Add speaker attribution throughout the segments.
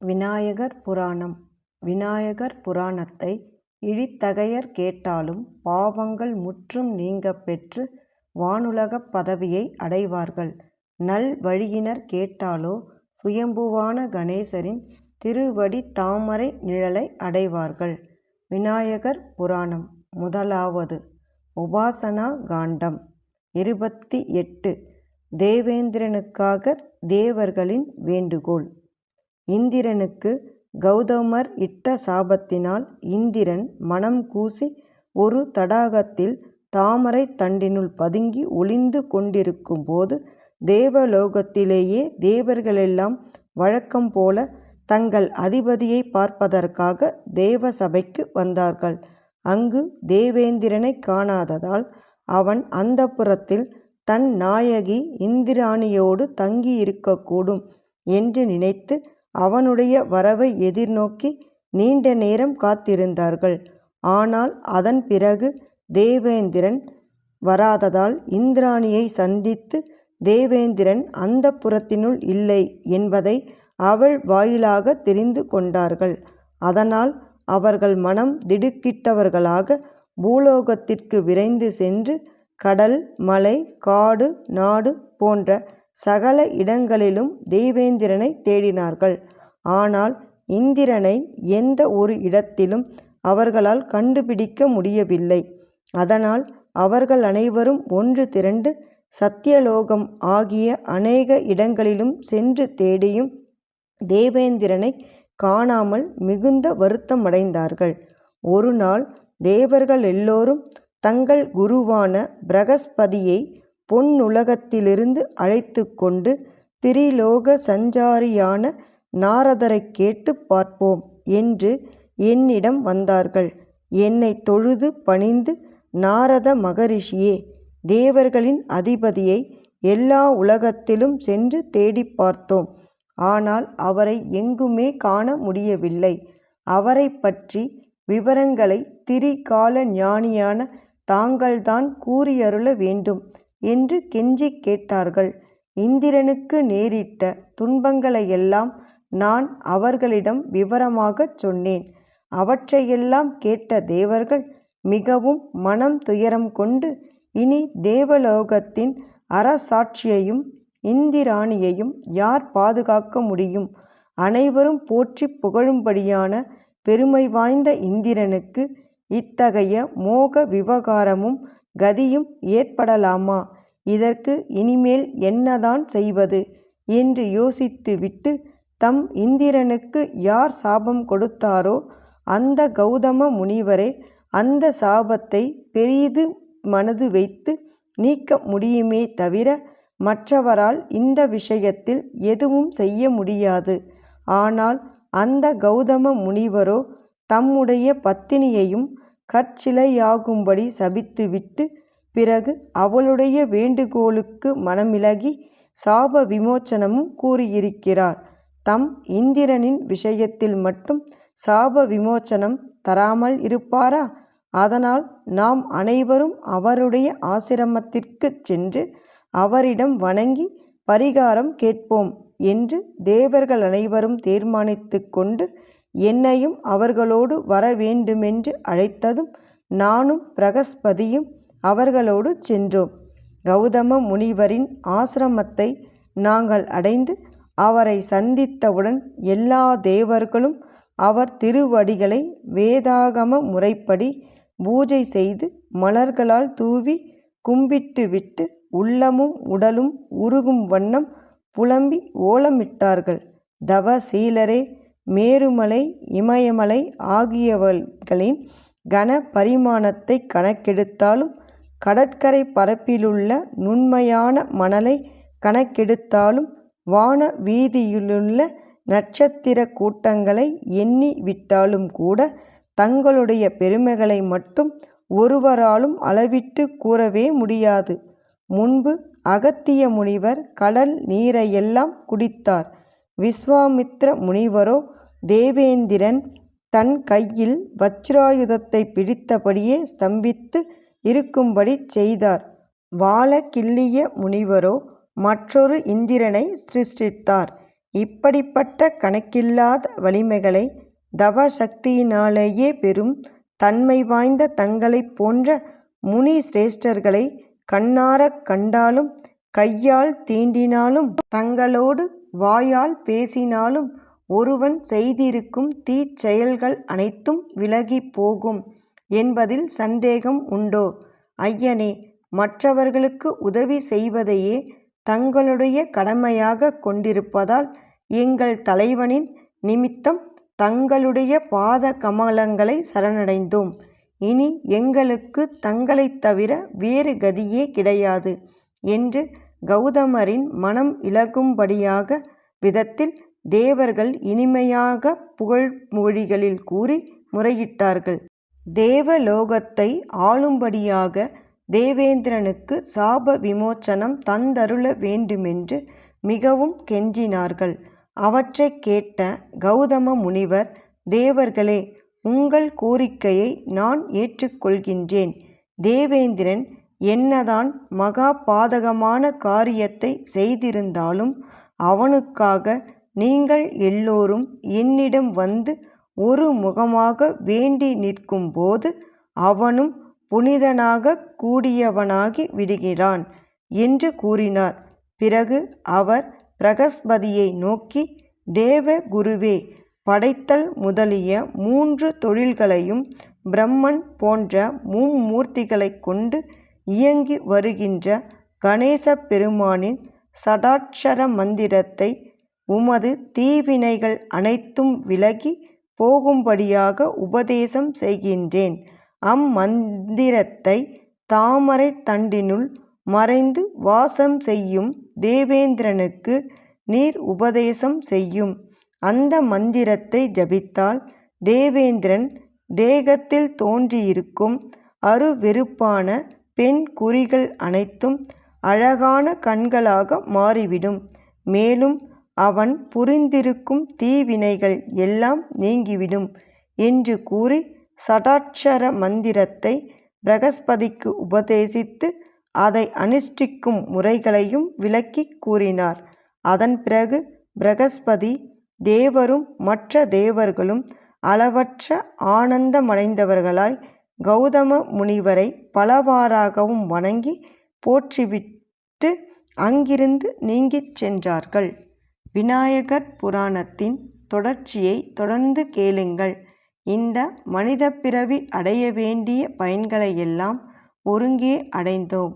Speaker 1: விநாயகர் புராணம் விநாயகர் புராணத்தை இழித்தகையர் கேட்டாலும் பாவங்கள் முற்றும் நீங்க பெற்று வானுலகப் பதவியை அடைவார்கள். நல் வழியினர் கேட்டாலோ சுயம்புவான கணேசரின் திருவடி தாமரை நிழலை அடைவார்கள். விநாயகர் புராணம் முதலாவது உபாசனா காண்டம் இருபத்தி எட்டு தேவேந்திரனுக்காக தேவர்களின் வேண்டுகோள் இந்திரனுக்கு கௌதமர் இட்ட சாபத்தினால் இந்திரன் மனம் கூசி ஒரு தடாகத்தில் தாமரைத் தண்டினுள் பதுங்கி ஒளிந்து கொண்டிருக்கும் போது தேவலோகத்திலேயே தேவர்களெல்லாம் வழக்கம் போல தங்கள் அதிபதியை பார்ப்பதற்காக தேவசபைக்கு வந்தார்கள். அங்கு தேவேந்திரனை காணாததால் அவன் அந்தப்புரத்தில் தன் நாயகி இந்திராணியோடு தங்கியிருக்கக்கூடும் என்று நினைத்து அவனுடைய வரவை எதிர்நோக்கி நீண்ட நேரம் காத்திருந்தார்கள். ஆனால் அதன் பிறகு தேவேந்திரன் வராததால் இந்திராணியை சந்தித்து தேவேந்திரன் அந்தப்புரத்தினுள் இல்லை என்பதை அவள் வாயிலாக தெரிந்து கொண்டார்கள். அதனால் அவர்கள் மனம் திடுக்கிட்டவர்களாக பூலோகத்திற்கு விரைந்து சென்று கடல் மலை காடு நாடு போன்ற சகல இடங்களிலும் தேவேந்திரனைத் தேடினார்கள். ஆனால் இந்திரனை எந்த ஒரு இடத்திலும் அவர்களால் கண்டுபிடிக்க முடியவில்லை. அதனால் அவர்கள் அனைவரும் ஒன்று திரண்டு சத்யலோகம் ஆகிய அநேக இடங்களிலும் சென்று தேடியும் தேவேந்திரனை காணாமல் மிகுந்த வருத்தமடைந்தார்கள். ஒரு நாள் தேவர்களெல்லோரும் தங்கள் குருவான பிரகஸ்பதியை பொன்னுலகத்திலிருந்து அழைத்து கொண்டு திரிலோக சஞ்சாரியான நாரதரைக் கேட்டுப் பார்ப்போம் என்று என்னிடம் வந்தார்கள். என்னை தொழுது பணிந்து நாரத மகரிஷியே தேவர்களின் அதிபதியை எல்லா உலகத்திலும் சென்று தேடி பார்த்தோம். ஆனால் அவரை எங்குமே காண முடியவில்லை. அவரைப் பற்றி விவரங்களை திரிகால ஞானியான தாங்கள்தான் கூறியருள வேண்டும் என்று கெஞ்சிக் கேட்டார்கள். இந்திரனுக்கு நேரிட்ட துன்பங்களையெல்லாம் நான் அவர்களிடம் விவரமாகச் சொன்னேன். அவற்றையெல்லாம் கேட்ட தேவர்கள் மிகவும் மனம் துயரம் கொண்டு இனி தேவலோகத்தின் அரசாட்சியையும் இந்திராணியையும் யார் பாதுகாக்க முடியும்? அனைவரும் போற்றி புகழும்படியான பெருமை வாய்ந்த இந்திரனுக்கு இத்தகைய மோக விவகாரமும் கதியும் ஏற்படலாமா? இதற்கு இனிமேல் என்னதான் செய்வது? என்று யோசித்து விட்டு தம் இந்திரனுக்கு யார் சாபம் கொடுத்தாரோ அந்த கௌதம முனிவரே அந்த சாபத்தை பெரிது மனது வைத்து நீக்க முடியுமே தவிர மற்றவரால் இந்த விஷயத்தில் எதுவும் செய்ய முடியாது. ஆனால் அந்த கௌதம முனிவரோ தம்முடைய பத்தினியையும் கற்சிலையாகும்படி சபித்துவிட்டு பிறகு அவளுடைய வேண்டுகோளுக்கு மனமிலகி சாப விமோச்சனமும் கூறியிருக்கிறார். தம் இந்திரனின் விஷயத்தில் மட்டும் சாப விமோச்சனம் தராமல் இருப்பாரா? அதனால் நாம் அனைவரும் அவருடைய ஆசிரமத்திற்குச் சென்று அவரிடம் வணங்கி பரிகாரம் கேட்போம் என்று தேவர்களனைவரும் தீர்மானித்து கொண்டு என்னையும் அவர்களோடு வரவேண்டுமென்று அழைத்ததும் நானும் பிரகஸ்பதியும் அவர்களோடு சென்றோம். கௌதம முனிவரின் ஆசிரமத்தை நாங்கள் அடைந்து அவரை சந்தித்தவுடன் எல்லா தேவர்களும் அவர் திருவடிகளை வேதாகம முறைப்படி பூஜை செய்து மலர்களால் தூவிக் கும்பிட்டுவிட்டு உள்ளமும் உடலும் உருகும் வண்ணம் புலம்பி ஓலமிட்டார்கள். தவசீலரே மேருமலை இமயமலை ஆகியவர்களின் கன பரிமாணத்தை கணக்கெடுத்தாலும் கடற்கரைப் பரப்பிலுள்ள நுண்மையான மணலை கணக்கெடுத்தாலும் வான வீதியிலுள்ள நட்சத்திர கூட்டங்களை எண்ணி விட்டாலும் கூட தங்களுடைய பெருமைகளை மட்டும் ஒருவராலும் அளவிட்டுக் கூறவே முடியாது. முன்பு அகத்திய முனிவர் கடல் நீரையெல்லாம் குடித்தார். விஸ்வாமித்ர முனிவரோ தேவேந்திரன் தன் கையில் வஜ்ராயுதத்தை பிடித்தபடியே ஸ்தம்பித்து இருக்கும்படிச் செய்தார். வாழக்கிள்ளிய முனிவரோ மற்றொரு இந்திரனை சிருஷ்டித்தார். இப்படிப்பட்ட கணக்கில்லாத வலிமைகளை தவ சக்தியினாலேயே பெறும் தன்மை வாய்ந்த தங்களைப் போன்ற முனி சிரேஷ்டர்களை கண்ணாரக் கண்டாலும் கையால் தீண்டினாலும் தங்களோடு வாயால் பேசினாலும் ஒருவன் செய்திருக்கும் தீச்செயல்கள் அனைத்தும் விலகிப் போகும் என்பதில் சந்தேகம் உண்டோ? ஐயனே மற்றவர்களுக்கு உதவி செய்வதையே தங்களுடைய கடமையாக கொண்டிருப்பதால் எங்கள் தலைவனின் நிமித்தம் தங்களுடைய பாத கமலங்களை சரணடைந்தோம். இனி எங்களுக்கு தங்களைத் தவிர வேறு கதியே கிடையாது என்று கௌதமரின் மனம் இழகும்படியாக விதத்தில் தேவர்கள் இனிமையாக புகழ்மொழிகளில் கூறி முறையிட்டார்கள். தேவலோகத்தை ஆளும்படியாக தேவேந்திரனுக்கு சாப விமோச்சனம் தந்தருள வேண்டுமென்று மிகவும் கெஞ்சினார்கள். அவற்றைக் கேட்ட கௌதம முனிவர் தேவர்களே உங்கள் கோரிக்கையை நான் ஏற்றுக்கொள்கின்றேன். தேவேந்திரன் என்னதான் மகா பாதகமான காரியத்தை செய்திருந்தாலும் அவனுக்காக நீங்கள் எல்லோரும் என்னிடம் வந்து ஒரு முகமாக வேண்டி நிற்கும்போது அவனும் புனிதனாக கூடியவனாகி விடுகிறான் என்று கூறினார். பிறகு அவர் பிரகஸ்பதியை நோக்கி தேவ குருவே படைத்தல் முதலிய மூன்று தொழில்களையும் பிரம்மன் போன்ற மும்மூர்த்திகளைக் கொண்டு இயங்கி வருகின்ற கணேச பெருமானின் சடாட்சர மந்திரத்தை உமது தீவினைகள் அனைத்தும் விலகி போகும்படியாக உபதேசம் செய்கின்றேன். அம்மந்திரத்தை தாமரைத் தண்டினுள் மறைந்து வாசம் செய்யும் தேவேந்திரனுக்கு நீர் உபதேசம் செய்யும். அந்த மந்திரத்தை ஜபித்தால் தேவேந்திரன் தேகத்தில் தோன்றியிருக்கும் அருவெருப்பான பெண் குறிகள் அனைத்தும் அழகான கண்களாக மாறிவிடும். மேலும் அவன் புரிந்திருக்கும் தீவினைகள் எல்லாம் நீங்கிவிடும் என்று கூறி சடாட்சர மந்திரத்தை பிரகஸ்பதிக்கு உபதேசித்து அதை அனுஷ்டிக்கும் முறைகளையும் விளக்கி கூறினார். அதன் பிறகு பிரகஸ்பதி தேவரும் மற்ற தேவர்களும் அளவற்ற ஆனந்தமடைந்தவர்களாய் கௌதம முனிவரை பலவாறாகவும் வணங்கி போற்றிவிட்டு அங்கிருந்து நீங்கிச் சென்றார்கள். விநாயகர் புராணத்தின் தொடர்ச்சியைத் தொடர்ந்து கேளுங்கள். இந்த மனிதப் பிறவி அடைய வேண்டிய பயன்களையெல்லாம் ஒருங்கே அடைந்தோம்.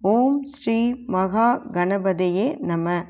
Speaker 1: ஓம் ஸ்ரீ மகா கணபதியே நம